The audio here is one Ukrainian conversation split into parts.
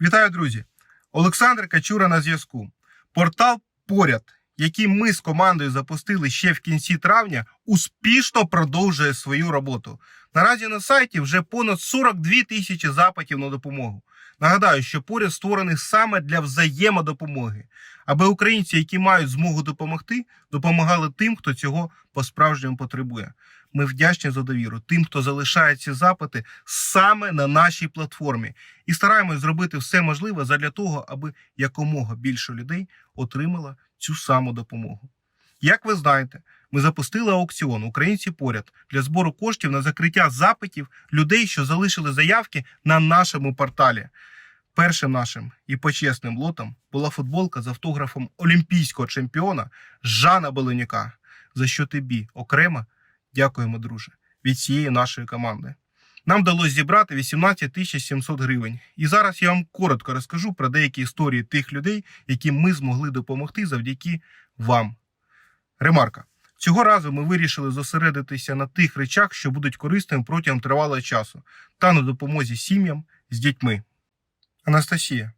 Вітаю, друзі! Олександр Качура на зв'язку. Портал Поряд, який ми з командою запустили ще в кінці травня, успішно продовжує свою роботу. Наразі на сайті вже понад 42 тисячі запитів на допомогу. Нагадаю, що поряд створений саме для взаємодопомоги, аби українці, які мають змогу допомогти, допомагали тим, хто цього по-справжньому потребує. Ми вдячні за довіру тим, хто залишає ці запити саме на нашій платформі, і стараємось зробити все можливе задля того, аби якомога більше людей отримало цю саму допомогу. Як ви знаєте, ми запустили аукціон Українці поряд для збору коштів на закриття запитів людей, що залишили заявки на нашому порталі. Першим нашим і почесним лотом була футболка з автографом олімпійського чемпіона Жана Беленюка. За що тобі окремо дякуємо, друже, від всієї нашої команди. Нам вдалося зібрати 18 тисяч 700 гривень. І зараз я вам коротко розкажу про деякі історії тих людей, яким ми змогли допомогти завдяки вам. Ремарка. Цього разу ми вирішили зосередитися на тих речах, що будуть корисними протягом тривалого часу, та на допомозі сім'ям з дітьми. Анастасія,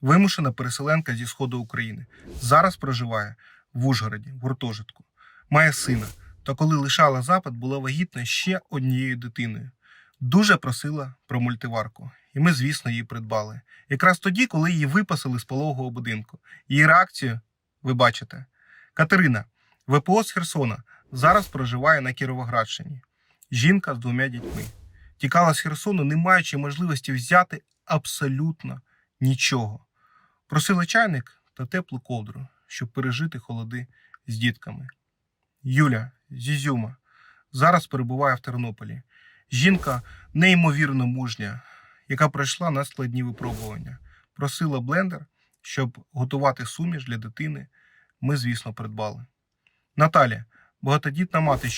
вимушена переселенка зі сходу України, зараз проживає в Ужгороді, в гуртожитку. Має сина, та коли лишала запит, була вагітна ще однією дитиною. Дуже просила про мультиварку, і ми, звісно, її придбали. Якраз тоді, коли її випасили з пологового будинку. Її реакцію ви бачите. Катерина, ВПО з Херсона, зараз проживає на Кіровоградщині. Жінка з двома дітьми. Тікала з Херсону, не маючи можливості взяти абсолютно нічого. Просила чайник та теплу ковдру, щоб пережити холоди з дітками. Юля з Ізюма зараз перебуває в Тернополі. Жінка неймовірно мужня, яка пройшла на складні випробування. Просила блендер, щоб готувати суміш для дитини. Ми, звісно, придбали. Наталя, багатодітна мати з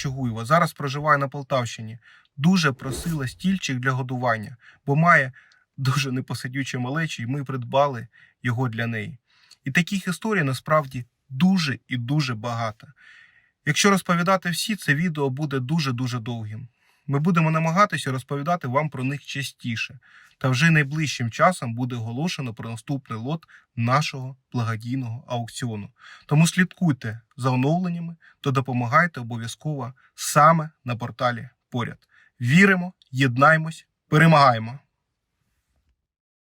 зараз проживає на Полтавщині. Дуже просила стільчик для годування, бо має дуже непосидюче малечі, і ми придбали його для неї. І таких історій насправді дуже і дуже багато. Якщо розповідати всі, це відео буде дуже-дуже довгим. Ми будемо намагатися розповідати вам про них частіше, та вже найближчим часом буде оголошено про наступний лот нашого благодійного аукціону. Тому слідкуйте за оновленнями та допомагайте обов'язково саме на порталі поряд. Віримо, єднаймось, перемагаємо!